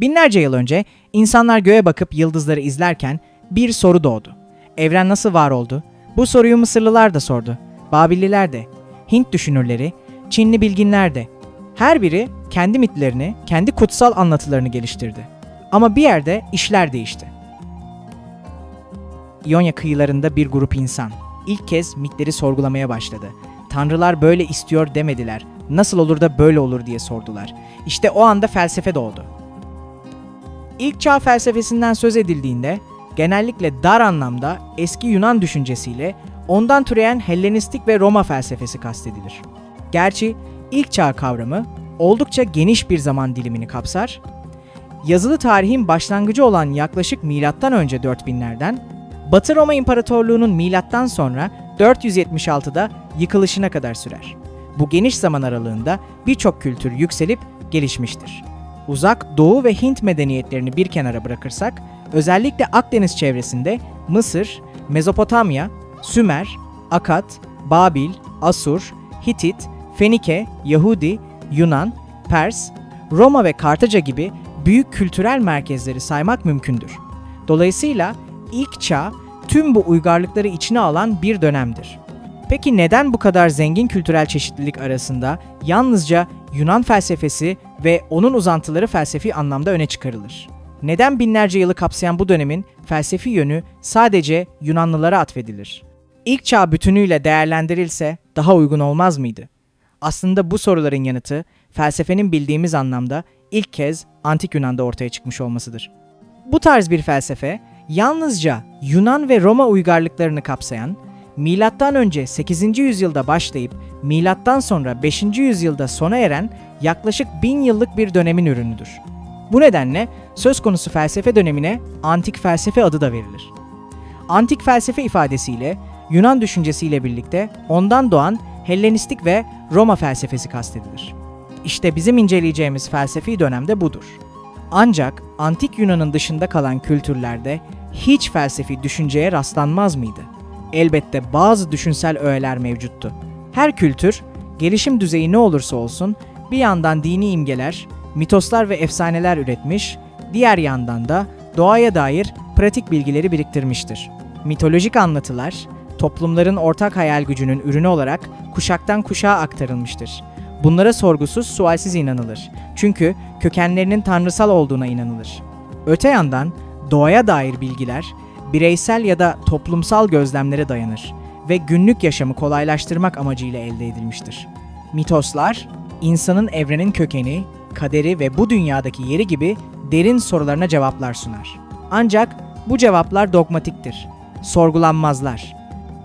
Binlerce yıl önce insanlar göğe bakıp yıldızları izlerken bir soru doğdu. Evren nasıl var oldu? Bu soruyu Mısırlılar da sordu. Babilliler de, Hint düşünürleri, Çinli bilginler de. Her biri kendi mitlerini, kendi kutsal anlatılarını geliştirdi. Ama bir yerde işler değişti. İonya kıyılarında bir grup insan ilk kez mitleri sorgulamaya başladı. Tanrılar böyle istiyor demediler. Nasıl olur da böyle olur diye sordular. İşte o anda felsefe doğdu. İlk çağ felsefesinden söz edildiğinde genellikle dar anlamda eski Yunan düşüncesiyle ondan türeyen Hellenistik ve Roma felsefesi kastedilir. Gerçi ilk çağ kavramı oldukça geniş bir zaman dilimini kapsar. Yazılı tarihin başlangıcı olan yaklaşık önce 4000'lerden Batı Roma İmparatorluğu'nun milattan sonra 476'da yıkılışına kadar sürer. Bu geniş zaman aralığında birçok kültür yükselip gelişmiştir. Uzak Doğu ve Hint medeniyetlerini bir kenara bırakırsak, özellikle Akdeniz çevresinde Mısır, Mezopotamya, Sümer, Akat, Babil, Asur, Hitit, Fenike, Yahudi, Yunan, Pers, Roma ve Kartaca gibi büyük kültürel merkezleri saymak mümkündür. Dolayısıyla ilk çağ tüm bu uygarlıkları içine alan bir dönemdir. Peki neden bu kadar zengin kültürel çeşitlilik arasında yalnızca Yunan felsefesi ve onun uzantıları felsefi anlamda öne çıkarılır? Neden binlerce yılı kapsayan bu dönemin felsefi yönü sadece Yunanlılara atfedilir? İlk çağ bütünüyle değerlendirilse daha uygun olmaz mıydı? Aslında bu soruların yanıtı felsefenin bildiğimiz anlamda ilk kez antik Yunan'da ortaya çıkmış olmasıdır. Bu tarz bir felsefe yalnızca Yunan ve Roma uygarlıklarını kapsayan, milattan önce 8. yüzyılda başlayıp milattan sonra 5. yüzyılda sona eren yaklaşık 1000 yıllık bir dönemin ürünüdür. Bu nedenle söz konusu felsefe dönemine antik felsefe adı da verilir. Antik felsefe ifadesiyle Yunan düşüncesiyle birlikte ondan doğan Hellenistik ve Roma felsefesi kastedilir. İşte bizim inceleyeceğimiz felsefi dönemde budur. Ancak antik Yunan'ın dışında kalan kültürlerde hiç felsefi düşünceye rastlanmaz mıydı? Elbette bazı düşünsel öğeler mevcuttu. Her kültür, gelişim düzeyi ne olursa olsun bir yandan dini imgeler, mitoslar ve efsaneler üretmiş, diğer yandan da doğaya dair pratik bilgileri biriktirmiştir. Mitolojik anlatılar, toplumların ortak hayal gücünün ürünü olarak kuşaktan kuşağa aktarılmıştır. Bunlara sorgusuz, sualsiz inanılır. Çünkü kökenlerinin tanrısal olduğuna inanılır. Öte yandan doğaya dair bilgiler bireysel ya da toplumsal gözlemlere dayanır ve günlük yaşamı kolaylaştırmak amacıyla elde edilmiştir. Mitoslar, insanın evrenin kökeni, kaderi ve bu dünyadaki yeri gibi derin sorularına cevaplar sunar. Ancak bu cevaplar dogmatiktir, sorgulanmazlar.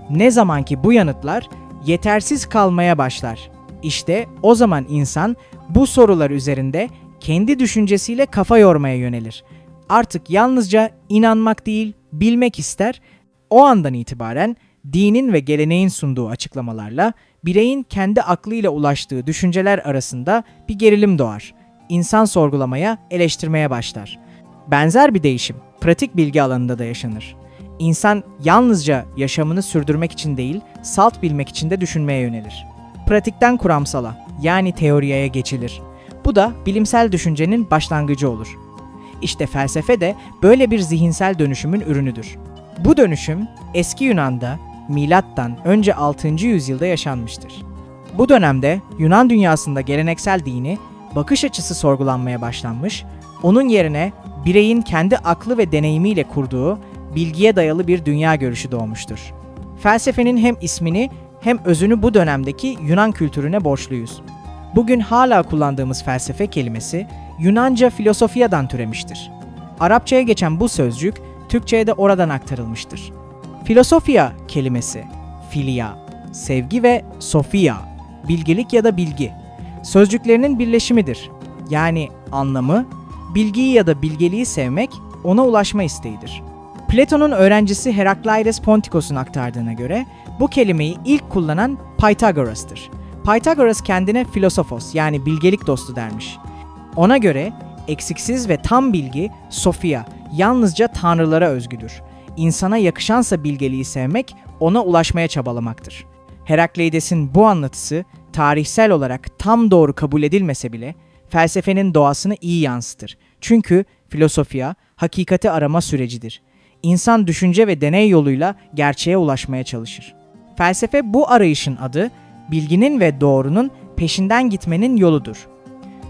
Ne zaman ki bu yanıtlar yetersiz kalmaya başlar. İşte o zaman insan bu sorular üzerinde kendi düşüncesiyle kafa yormaya yönelir. Artık yalnızca inanmak değil, bilmek ister. O andan itibaren dinin ve geleneğin sunduğu açıklamalarla bireyin kendi aklıyla ulaştığı düşünceler arasında bir gerilim doğar. İnsan sorgulamaya, eleştirmeye başlar. Benzer bir değişim pratik bilgi alanında da yaşanır. İnsan yalnızca yaşamını sürdürmek için değil, salt bilmek için de düşünmeye yönelir. Pratikten kuramsala, yani teoriyeye geçilir. Bu da bilimsel düşüncenin başlangıcı olur. İşte felsefe de böyle bir zihinsel dönüşümün ürünüdür. Bu dönüşüm eski Yunan'da milattan önce 6. yüzyılda yaşanmıştır. Bu dönemde Yunan dünyasında geleneksel dini bakış açısı sorgulanmaya başlanmış, onun yerine bireyin kendi aklı ve deneyimiyle kurduğu bilgiye dayalı bir dünya görüşü doğmuştur. Felsefenin hem ismini hem özünü bu dönemdeki Yunan kültürüne borçluyuz. Bugün hala kullandığımız felsefe kelimesi Yunanca filosofiyadan türemiştir. Arapçaya geçen bu sözcük Türkçe'ye de oradan aktarılmıştır. Filosofya kelimesi, filia, sevgi ve sofia, bilgelik ya da bilgi, sözcüklerinin birleşimidir. Yani anlamı, bilgiyi ya da bilgeliği sevmek, ona ulaşma isteğidir. Platon'un öğrencisi Herakleides Pontikos'un aktardığına göre bu kelimeyi ilk kullanan Pythagoras'tır. Pythagoras kendine filosofos yani bilgelik dostu dermiş. Ona göre eksiksiz ve tam bilgi Sofia yalnızca tanrılara özgüdür. İnsana yakışansa bilgeliği sevmek, ona ulaşmaya çabalamaktır. Herakleides'in bu anlatısı tarihsel olarak tam doğru kabul edilmese bile felsefenin doğasını iyi yansıtır. Çünkü filosofiya hakikati arama sürecidir. İnsan düşünce ve deney yoluyla gerçeğe ulaşmaya çalışır. Felsefe bu arayışın adı, bilginin ve doğrunun peşinden gitmenin yoludur.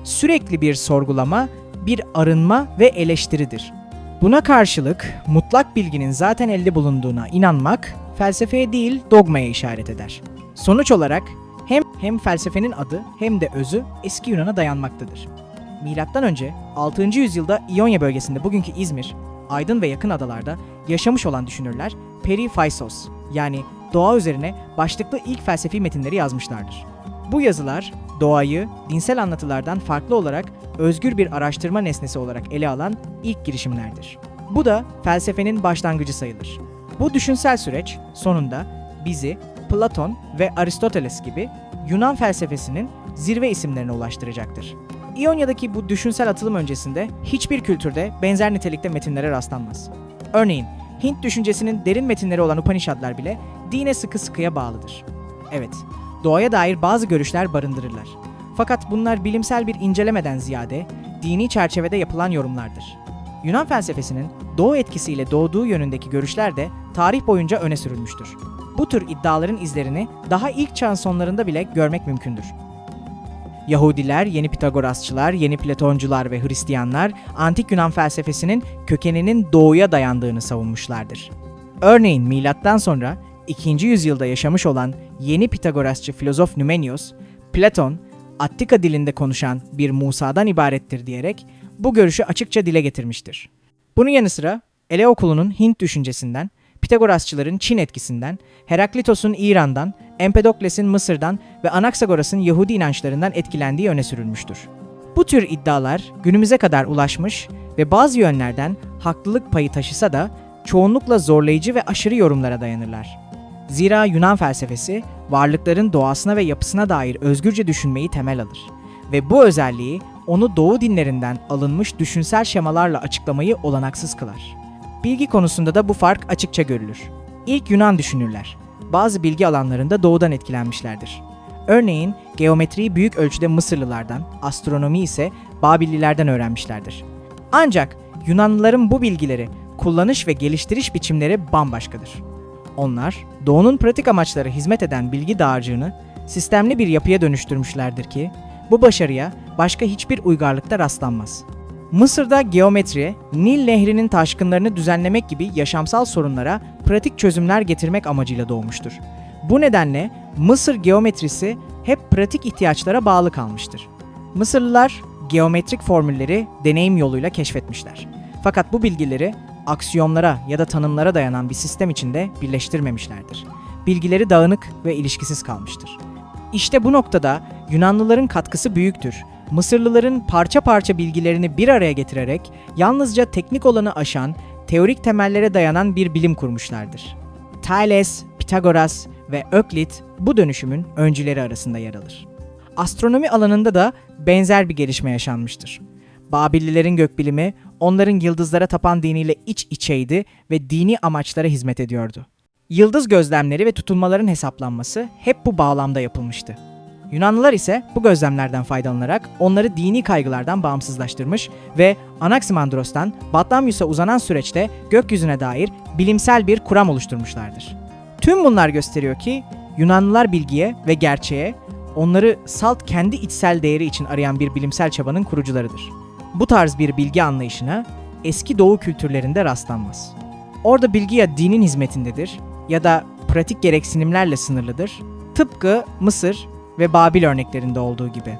Sürekli bir sorgulama, bir arınma ve eleştiridir. Buna karşılık mutlak bilginin zaten elde bulunduğuna inanmak felsefeye değil dogmaya işaret eder. Sonuç olarak hem hem felsefenin adı hem de özü eski Yunan'a dayanmaktadır. Milattan önce 6. yüzyılda İonya bölgesinde bugünkü İzmir, Aydın ve yakın adalarda yaşamış olan düşünürler Periphaesos yani doğa üzerine başlıklı ilk felsefi metinleri yazmışlardır. Bu yazılar doğayı dinsel anlatılardan farklı olarak özgür bir araştırma nesnesi olarak ele alan ilk girişimlerdir. Bu da felsefenin başlangıcı sayılır. Bu düşünsel süreç sonunda bizi Platon ve Aristoteles gibi Yunan felsefesinin zirve isimlerine ulaştıracaktır. İonya'daki bu düşünsel atılım öncesinde hiçbir kültürde benzer nitelikte metinlere rastlanmaz. Örneğin Hint düşüncesinin derin metinleri olan Upanishadlar bile dine sıkı sıkıya bağlıdır. Evet, doğaya dair bazı görüşler barındırırlar. Fakat bunlar bilimsel bir incelemeden ziyade dini çerçevede yapılan yorumlardır. Yunan felsefesinin doğu etkisiyle doğduğu yönündeki görüşler de tarih boyunca öne sürülmüştür. Bu tür iddiaların izlerini daha ilk çağın sonlarında bile görmek mümkündür. Yahudiler, yeni Pitagorasçılar, yeni Platoncular ve Hristiyanlar antik Yunan felsefesinin kökeninin doğuya dayandığını savunmuşlardır. Örneğin milattan sonra 2. yüzyılda yaşamış olan yeni Pitagorasçı filozof Numenios, Platon, Attika dilinde konuşan bir Musa'dan ibarettir diyerek bu görüşü açıkça dile getirmiştir. Bunun yanı sıra Ele okulunun Hint düşüncesinden, Pitagorasçıların Çin etkisinden, Heraklitos'un İran'dan, Empedokles'in Mısır'dan ve Anaxagoras'ın Yahudi inançlarından etkilendiği öne sürülmüştür. Bu tür iddialar günümüze kadar ulaşmış ve bazı yönlerden haklılık payı taşısa da çoğunlukla zorlayıcı ve aşırı yorumlara dayanırlar. Zira Yunan felsefesi varlıkların doğasına ve yapısına dair özgürce düşünmeyi temel alır ve bu özelliği onu doğu dinlerinden alınmış düşünsel şemalarla açıklamayı olanaksız kılar. Bilgi konusunda da bu fark açıkça görülür. İlk Yunan düşünürler bazı bilgi alanlarında doğudan etkilenmişlerdir. Örneğin geometriyi büyük ölçüde Mısırlılardan, astronomi ise Babillilerden öğrenmişlerdir. Ancak Yunanlıların bu bilgileri kullanış ve geliştiriş biçimleri bambaşkadır. Onlar doğunun pratik amaçlara hizmet eden bilgi dağarcığını sistemli bir yapıya dönüştürmüşlerdir ki bu başarıya başka hiçbir uygarlıkta rastlanmaz. Mısır'da geometri, Nil Nehri'nin taşkınlarını düzenlemek gibi yaşamsal sorunlara pratik çözümler getirmek amacıyla doğmuştur. Bu nedenle Mısır geometrisi hep pratik ihtiyaçlara bağlı kalmıştır. Mısırlılar geometrik formülleri deneyim yoluyla keşfetmişler. Fakat bu bilgileri aksiyomlara ya da tanımlara dayanan bir sistem içinde birleştirmemişlerdir. Bilgileri dağınık ve ilişkisiz kalmıştır. İşte bu noktada Yunanlıların katkısı büyüktür. Mısırlıların parça parça bilgilerini bir araya getirerek yalnızca teknik olanı aşan, teorik temellere dayanan bir bilim kurmuşlardır. Thales, Pitagoras ve Öklit bu dönüşümün öncüleri arasında yer alır. Astronomi alanında da benzer bir gelişme yaşanmıştır. Babillilerin gökbilimi onların yıldızlara tapan diniyle iç içeydi ve dini amaçlara hizmet ediyordu. Yıldız gözlemleri ve tutulmaların hesaplanması hep bu bağlamda yapılmıştı. Yunanlılar ise bu gözlemlerden faydalanarak onları dini kaygılardan bağımsızlaştırmış ve Anaximandros'tan Batlamyus'a uzanan süreçte gökyüzüne dair bilimsel bir kuram oluşturmuşlardır. Tüm bunlar gösteriyor ki Yunanlılar bilgiye ve gerçeğe, onları salt kendi içsel değeri için arayan bir bilimsel çabanın kurucularıdır. Bu tarz bir bilgi anlayışına eski doğu kültürlerinde rastlanmaz. Orada bilgi ya dinin hizmetindedir ya da pratik gereksinimlerle sınırlıdır. Tıpkı Mısır ve Babil örneklerinde olduğu gibi.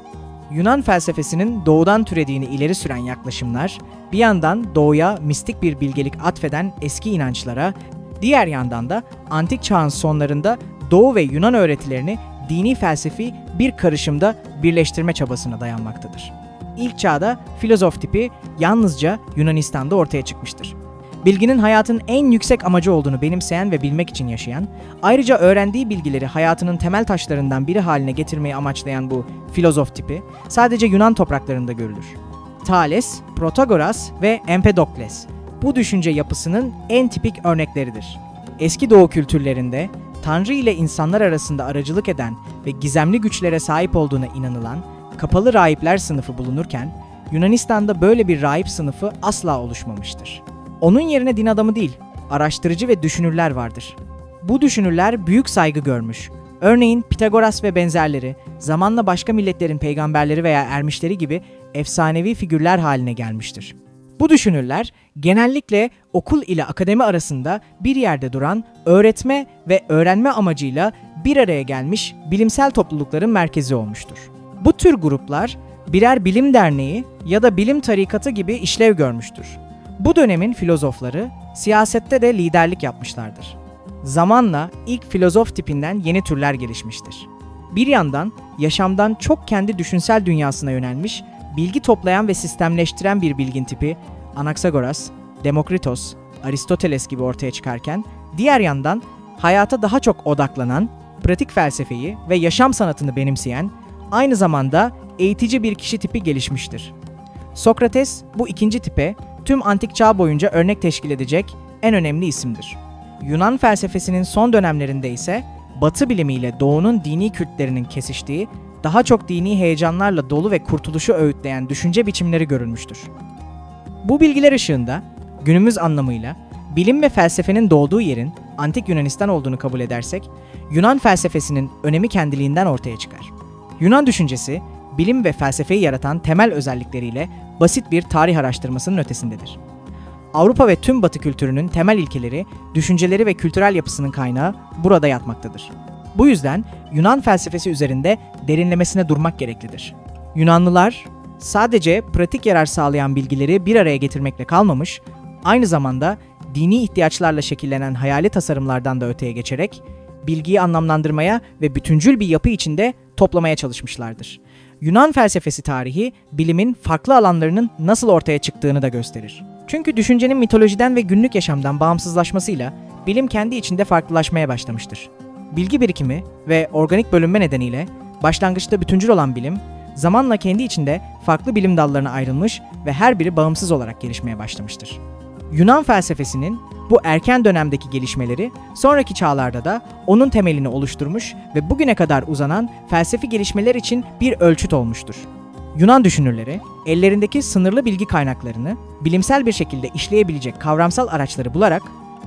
Yunan felsefesinin doğudan türediğini ileri süren yaklaşımlar, bir yandan doğuya mistik bir bilgelik atfeden eski inançlara, diğer yandan da antik çağın sonlarında Doğu ve Yunan öğretilerini dini felsefi bir karışımda birleştirme çabasına dayanmaktadır. İlk çağda filozof tipi yalnızca Yunanistan'da ortaya çıkmıştır bilginin hayatın en yüksek amacı olduğunu benimseyen ve bilmek için yaşayan, ayrıca öğrendiği bilgileri hayatının temel taşlarından biri haline getirmeyi amaçlayan bu filozof tipi sadece Yunan topraklarında görülür. Thales, Protagoras ve Empedokles bu düşünce yapısının en tipik örnekleridir. Eski Doğu kültürlerinde Tanrı ile insanlar arasında aracılık eden ve gizemli güçlere sahip olduğuna inanılan kapalı rahipler sınıfı bulunurken Yunanistan'da böyle bir rahip sınıfı asla oluşmamıştır. Onun yerine din adamı değil, araştırıcı ve düşünürler vardır. Bu düşünürler büyük saygı görmüş. Örneğin Pitagoras ve benzerleri zamanla başka milletlerin peygamberleri veya ermişleri gibi efsanevi figürler haline gelmiştir. Bu düşünürler genellikle okul ile akademi arasında bir yerde duran öğretme ve öğrenme amacıyla bir araya gelmiş bilimsel toplulukların merkezi olmuştur. Bu tür gruplar birer bilim derneği ya da bilim tarikatı gibi işlev görmüştür. Bu dönemin filozofları siyasette de liderlik yapmışlardır. Zamanla ilk filozof tipinden yeni türler gelişmiştir. Bir yandan yaşamdan çok kendi düşünsel dünyasına yönelmiş, bilgi toplayan ve sistemleştiren bir bilgin tipi Anaksagoras, Demokritos, Aristoteles gibi ortaya çıkarken, diğer yandan hayata daha çok odaklanan, pratik felsefeyi ve yaşam sanatını benimseyen, aynı zamanda eğitici bir kişi tipi gelişmiştir. Sokrates bu ikinci tipe tüm antik çağ boyunca örnek teşkil edecek en önemli isimdir. Yunan felsefesinin son dönemlerinde ise Batı bilimiyle Doğu'nun dini kültlerinin kesiştiği, daha çok dini heyecanlarla dolu ve kurtuluşu öğütleyen düşünce biçimleri görülmüştür. Bu bilgiler ışığında günümüz anlamıyla bilim ve felsefenin doğduğu yerin antik Yunanistan olduğunu kabul edersek, Yunan felsefesinin önemi kendiliğinden ortaya çıkar. Yunan düşüncesi, bilim ve felsefeyi yaratan temel özellikleriyle basit bir tarih araştırmasının ötesindedir. Avrupa ve tüm Batı kültürünün temel ilkeleri, düşünceleri ve kültürel yapısının kaynağı burada yatmaktadır. Bu yüzden Yunan felsefesi üzerinde derinlemesine durmak gereklidir. Yunanlılar sadece pratik yarar sağlayan bilgileri bir araya getirmekle kalmamış, aynı zamanda dini ihtiyaçlarla şekillenen hayali tasarımlardan da öteye geçerek bilgiyi anlamlandırmaya ve bütüncül bir yapı içinde toplamaya çalışmışlardır. Yunan felsefesi tarihi bilimin farklı alanlarının nasıl ortaya çıktığını da gösterir. Çünkü düşüncenin mitolojiden ve günlük yaşamdan bağımsızlaşmasıyla bilim kendi içinde farklılaşmaya başlamıştır. Bilgi birikimi ve organik bölünme nedeniyle başlangıçta bütüncül olan bilim, zamanla kendi içinde farklı bilim dallarına ayrılmış ve her biri bağımsız olarak gelişmeye başlamıştır. Yunan felsefesinin bu erken dönemdeki gelişmeleri sonraki çağlarda da onun temelini oluşturmuş ve bugüne kadar uzanan felsefi gelişmeler için bir ölçüt olmuştur. Yunan düşünürleri ellerindeki sınırlı bilgi kaynaklarını bilimsel bir şekilde işleyebilecek kavramsal araçları bularak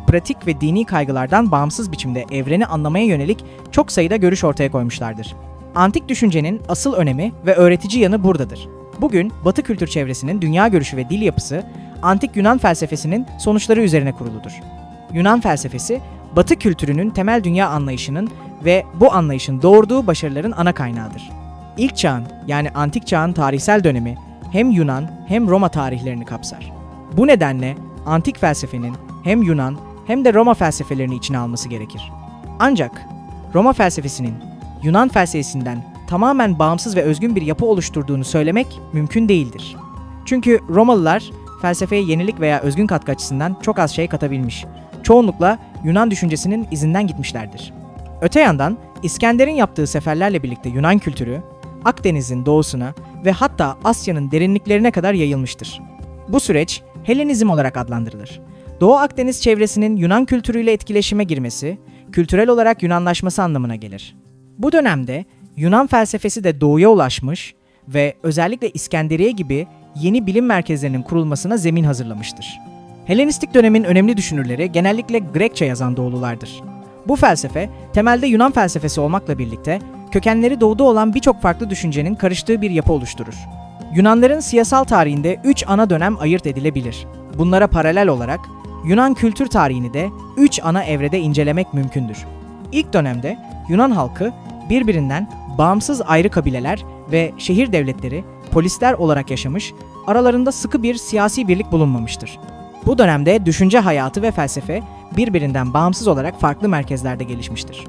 pratik ve dini kaygılardan bağımsız biçimde evreni anlamaya yönelik çok sayıda görüş ortaya koymuşlardır. Antik düşüncenin asıl önemi ve öğretici yanı buradadır. Bugün Batı kültür çevresinin dünya görüşü ve dil yapısı antik Yunan felsefesinin sonuçları üzerine kuruludur. Yunan felsefesi Batı kültürünün temel dünya anlayışının ve bu anlayışın doğurduğu başarıların ana kaynağıdır. İlk çağın yani antik çağın tarihsel dönemi hem Yunan hem Roma tarihlerini kapsar. Bu nedenle antik felsefenin hem Yunan hem de Roma felsefelerini içine alması gerekir. Ancak Roma felsefesinin Yunan felsefesinden tamamen bağımsız ve özgün bir yapı oluşturduğunu söylemek mümkün değildir. Çünkü Romalılar felsefeye yenilik veya özgün katkı açısından çok az şey katabilmiş. Çoğunlukla Yunan düşüncesinin izinden gitmişlerdir. Öte yandan İskender'in yaptığı seferlerle birlikte Yunan kültürü Akdeniz'in doğusuna ve hatta Asya'nın derinliklerine kadar yayılmıştır. Bu süreç Helenizm olarak adlandırılır. Doğu Akdeniz çevresinin Yunan kültürüyle etkileşime girmesi, kültürel olarak Yunanlaşması anlamına gelir. Bu dönemde Yunan felsefesi de doğuya ulaşmış ve özellikle İskenderiye gibi yeni bilim merkezlerinin kurulmasına zemin hazırlamıştır. Helenistik dönemin önemli düşünürleri genellikle Grekçe yazan doğululardır. Bu felsefe temelde Yunan felsefesi olmakla birlikte kökenleri doğuda olan birçok farklı düşüncenin karıştığı bir yapı oluşturur. Yunanların siyasal tarihinde üç ana dönem ayırt edilebilir. Bunlara paralel olarak Yunan kültür tarihini de üç ana evrede incelemek mümkündür. İlk dönemde Yunan halkı birbirinden bağımsız ayrı kabileler ve şehir devletleri, polisler olarak yaşamış, aralarında sıkı bir siyasi birlik bulunmamıştır. Bu dönemde düşünce hayatı ve felsefe birbirinden bağımsız olarak farklı merkezlerde gelişmiştir.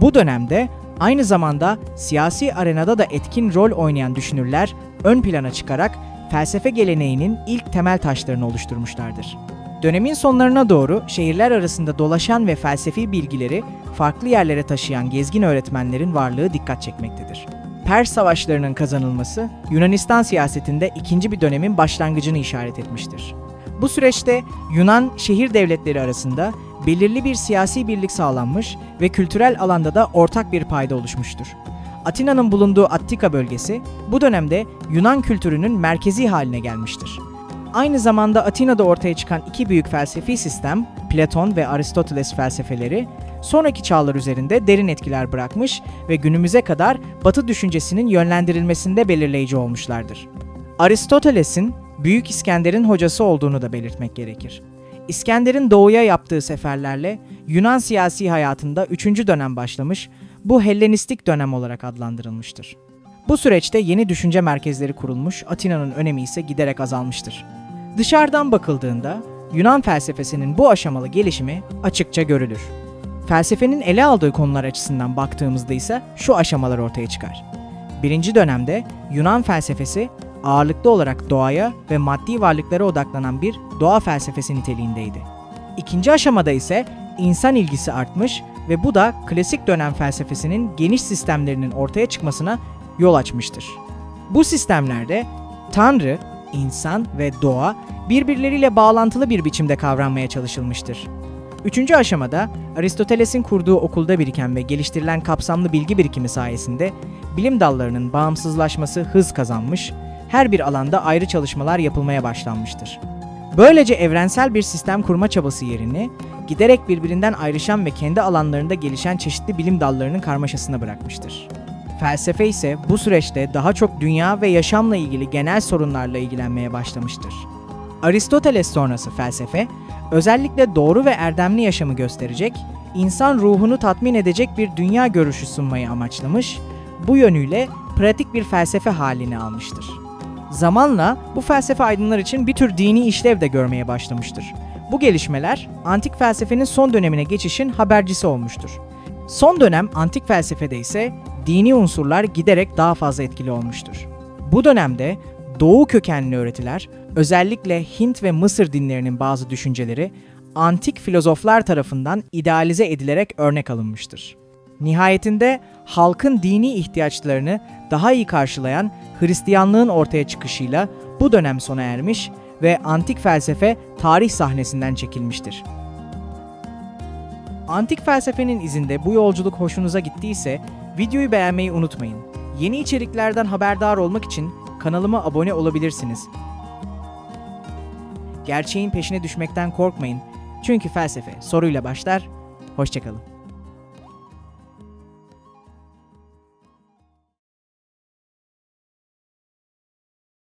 Bu dönemde aynı zamanda siyasi arenada da etkin rol oynayan düşünürler ön plana çıkarak felsefe geleneğinin ilk temel taşlarını oluşturmuşlardır. Dönemin sonlarına doğru şehirler arasında dolaşan ve felsefi bilgileri farklı yerlere taşıyan gezgin öğretmenlerin varlığı dikkat çekmektedir. Pers savaşlarının kazanılması Yunanistan siyasetinde ikinci bir dönemin başlangıcını işaret etmiştir. Bu süreçte Yunan şehir devletleri arasında belirli bir siyasi birlik sağlanmış ve kültürel alanda da ortak bir payda oluşmuştur. Atina'nın bulunduğu Attika bölgesi bu dönemde Yunan kültürünün merkezi haline gelmiştir. Aynı zamanda Atina'da ortaya çıkan iki büyük felsefi sistem, Platon ve Aristoteles felsefeleri, sonraki çağlar üzerinde derin etkiler bırakmış ve günümüze kadar Batı düşüncesinin yönlendirilmesinde belirleyici olmuşlardır. Aristoteles'in Büyük İskender'in hocası olduğunu da belirtmek gerekir. İskender'in doğuya yaptığı seferlerle Yunan siyasi hayatında 3. dönem başlamış, bu Hellenistik dönem olarak adlandırılmıştır. Bu süreçte yeni düşünce merkezleri kurulmuş, Atina'nın önemi ise giderek azalmıştır. Dışarıdan bakıldığında Yunan felsefesinin bu aşamalı gelişimi açıkça görülür. Felsefenin ele aldığı konular açısından baktığımızda ise şu aşamalar ortaya çıkar. Birinci dönemde Yunan felsefesi ağırlıklı olarak doğaya ve maddi varlıklara odaklanan bir doğa felsefesi niteliğindeydi. İkinci aşamada ise insan ilgisi artmış ve bu da klasik dönem felsefesinin geniş sistemlerinin ortaya çıkmasına yol açmıştır. Bu sistemlerde Tanrı, insan ve doğa birbirleriyle bağlantılı bir biçimde kavranmaya çalışılmıştır. Üçüncü aşamada Aristoteles'in kurduğu okulda biriken ve geliştirilen kapsamlı bilgi birikimi sayesinde bilim dallarının bağımsızlaşması hız kazanmış, her bir alanda ayrı çalışmalar yapılmaya başlanmıştır. Böylece evrensel bir sistem kurma çabası yerini giderek birbirinden ayrışan ve kendi alanlarında gelişen çeşitli bilim dallarının karmaşasına bırakmıştır. Felsefe ise bu süreçte daha çok dünya ve yaşamla ilgili genel sorunlarla ilgilenmeye başlamıştır. Aristoteles sonrası felsefe, özellikle doğru ve erdemli yaşamı gösterecek, insan ruhunu tatmin edecek bir dünya görüşü sunmayı amaçlamış, bu yönüyle pratik bir felsefe halini almıştır. Zamanla bu felsefe aydınlar için bir tür dini işlev de görmeye başlamıştır. Bu gelişmeler antik felsefenin son dönemine geçişin habercisi olmuştur. Son dönem antik felsefede ise dini unsurlar giderek daha fazla etkili olmuştur. Bu dönemde Doğu kökenli öğretiler, özellikle Hint ve Mısır dinlerinin bazı düşünceleri antik filozoflar tarafından idealize edilerek örnek alınmıştır. Nihayetinde halkın dini ihtiyaçlarını daha iyi karşılayan Hristiyanlığın ortaya çıkışıyla bu dönem sona ermiş ve antik felsefe tarih sahnesinden çekilmiştir. Antik felsefenin izinde bu yolculuk hoşunuza gittiyse videoyu beğenmeyi unutmayın. Yeni içeriklerden haberdar olmak için kanalıma abone olabilirsiniz. Gerçeğin peşine düşmekten korkmayın. Çünkü felsefe soruyla başlar. Hoşçakalın.